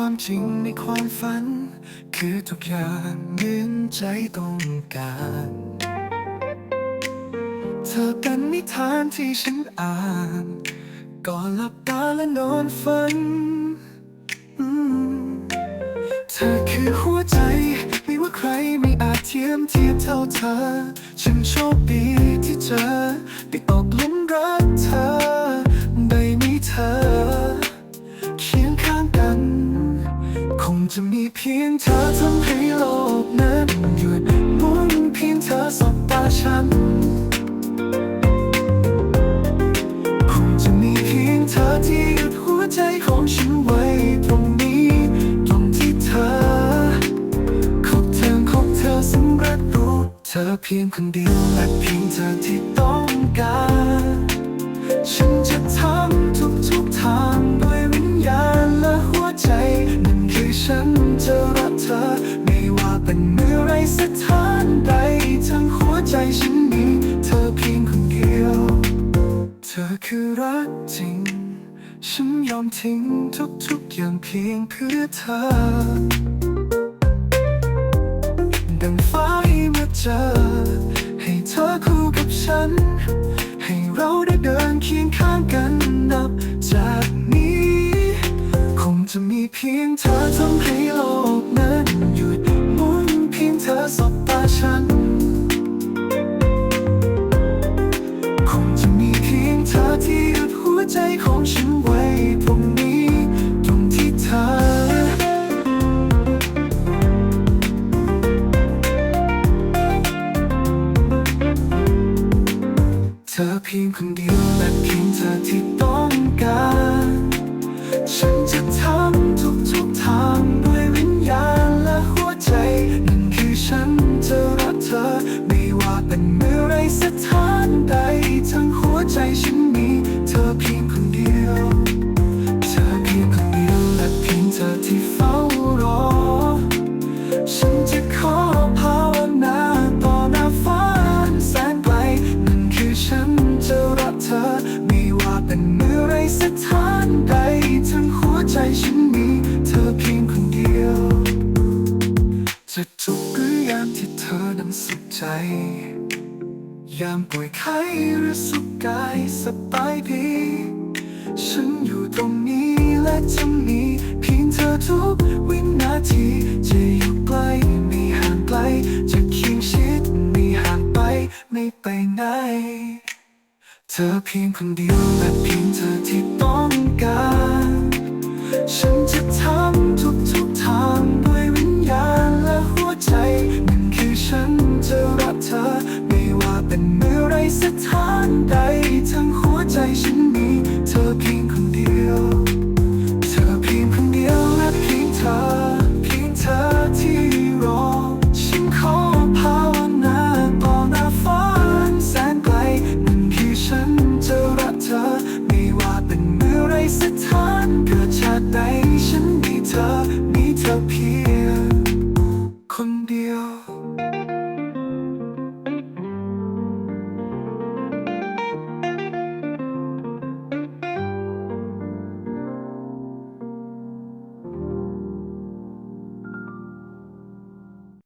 ความจริงในความฝัน คือทุกอย่างเหมือนใจต้องการ เธอเป็นนิทานที่ฉันอ่าน ก่อนหลับตาและนอนฝัน เธอคือหัวใจ ไม่ว่าใครไม่อาจเทียมเทียบเท่าเธอ ฉันโชคดีที่เจอได้ตกหลุมรักเธอ ธอเพียงคนเดียวและเพียงเธอที่ต้องการ ฉันจะทำทุกทุกๆทางด้วยวิญญาณและหัวใจ นั่นคือฉันจะรักเธอ ไม่ว่าเป็นเมื่อไรสถานใด ทั้งหัวใจฉันมีเธอเพียงคนเดียว เธอคือรักจริง ฉันยอมทิ้งทุกๆอย่างเพียงเพื่อเธอดังฟ้า เจอ ให้เธอคู่กับฉัน ให้เราได้เดินเคียงข้างกันนับจากนี้ คงจะมีเพียงเธอทำให้โลกนั้นหยุดหมุนเพียงเธอสบ เพียงคนเดียวและเพียงเธอที่ต้อง ยามที่เธอนั้นสุขใจ ยามป่วยไข้หรือสุขกายสบายดีฉันอยู่ตรงนี้และจะมีเพียงเธอทุกวินาทีจะอยู่ใกล้ไม่ห่างไกลจะเคียงชิดไม่ห่างไปไม่ไปไหน เธอเพียงคนเดียวและเพียงเธอ สถานเกิดชาติใดฉันมีเธอ มีเธอเพียงคนเดียว